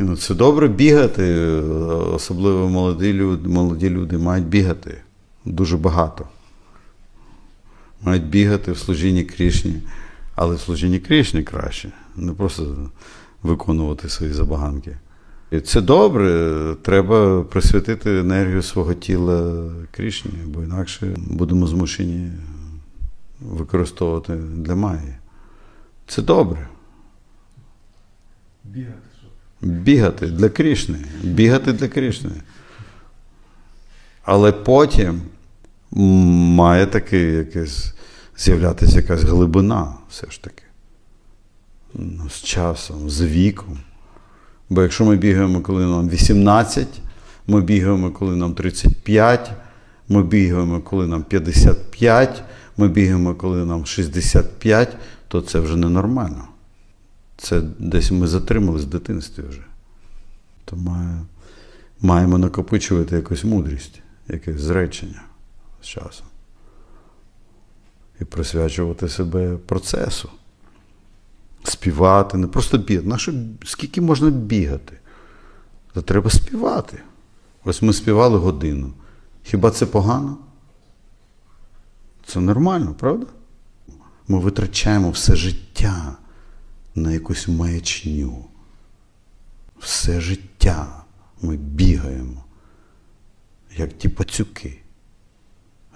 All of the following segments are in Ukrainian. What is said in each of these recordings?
Ну, це добре бігати, е, особливо молоді люди, молоді люди мають бігати дуже багато. Мають бігати в служінні Крішні, але в служінні Крішні краще, не просто виконувати свої забаганки. І це добре, треба присвятити енергію свого тіла Крішні, бо інакше будемо змушені використовувати для Майї. Це добре. Бігати. Бігати для Крішни. Бігати для Крішни. Але потім має таки якесь з'являтися якась глибина все ж таки. Ну, з часом, з віком. Бо якщо ми бігаємо, коли нам 18, ми бігаємо, коли нам 35, ми бігаємо, коли нам 55, ми бігаємо, коли нам 65, то це вже ненормально. Це десь ми затримались в дитинстві вже. То має, маємо накопичувати якусь мудрість, якесь зречення з часом. І присвячувати себе процесу. Співати, не просто бігати. Нащо, скільки можна бігати? Та треба співати. Ось ми співали годину. Хіба це погано? Це нормально, правда? Ми витрачаємо все життя на якусь маячню. Все життя ми бігаємо, як ті пацюки.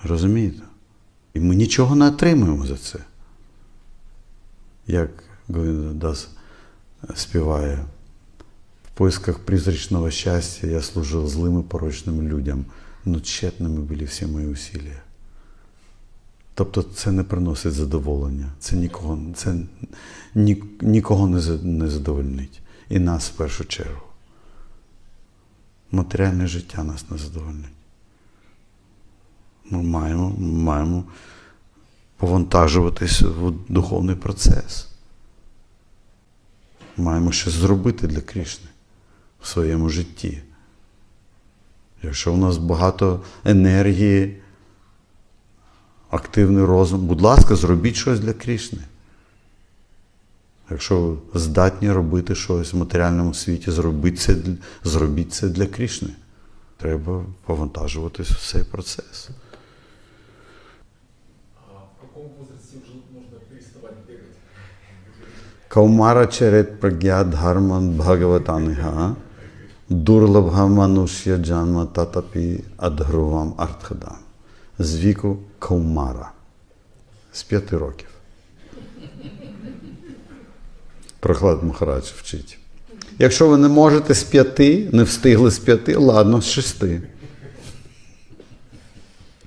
Розумієте? І ми нічого не отримуємо за це. Як Дас співає, в поисках призрачного щастя я служив злим і порочним людям, но тщетними були всі мої усилля. Тобто це не приносить задоволення, це нікого, це ні, нікого не, не задовольнить. І нас в першу чергу. Матеріальне життя нас не задовольнить. Ми маємо, маємо повантажуватись в духовний процес. Маємо щось зробити для Крішни в своєму житті. Якщо у нас багато енергії, активний розум, будь ласка, зробіть щось для Крішни. Якщо ви здатні робити щось в матеріальному світі, зробіть це, зробіть це для Крішни. Треба повантажуватись в цей процес. А в каком возрасте уже нужно переставать бегать? Kaumara Charit Pragya Dharman Bhagavataniha Дурлабха Манушya Джанма Татапі Адгрувам Артхадам. З віку Каумара. З п'яти років. Прохлад Махарадж вчить. Якщо ви не можете з п'яти, не встигли з п'яти, ладно, з шести.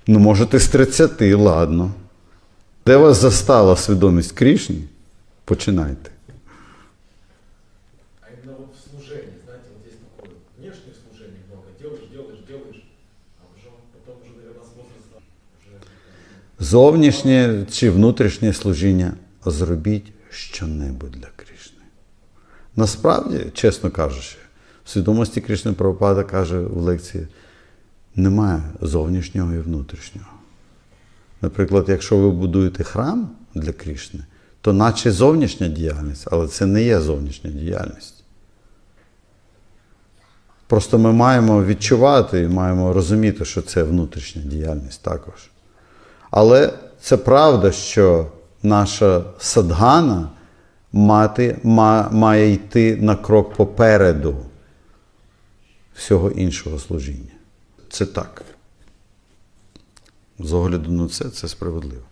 Ну, можете з тридцяти, ладно. Де вас застала свідомість Крішні? Починайте. А в служении, знаете, вот есть такое внешнее служение много. Делаешь, делаешь, делаешь, Зовнішнє чи внутрішнє служіння зробіть щонебудь для Кришни. Насправді, чесно кажучи, в свідомості Кришни Прабхупада каже в лекції: немає зовнішнього і внутрішнього. Наприклад, якщо ви будуєте храм для Кришни, то наче зовнішня діяльність, але це не є зовнішня діяльність. Просто ми маємо відчувати і маємо розуміти, що це внутрішня діяльність також. Але це правда, що наша садгана мати, має йти на крок попереду всього іншого служіння. Це так. З огляду на це, це справедливо.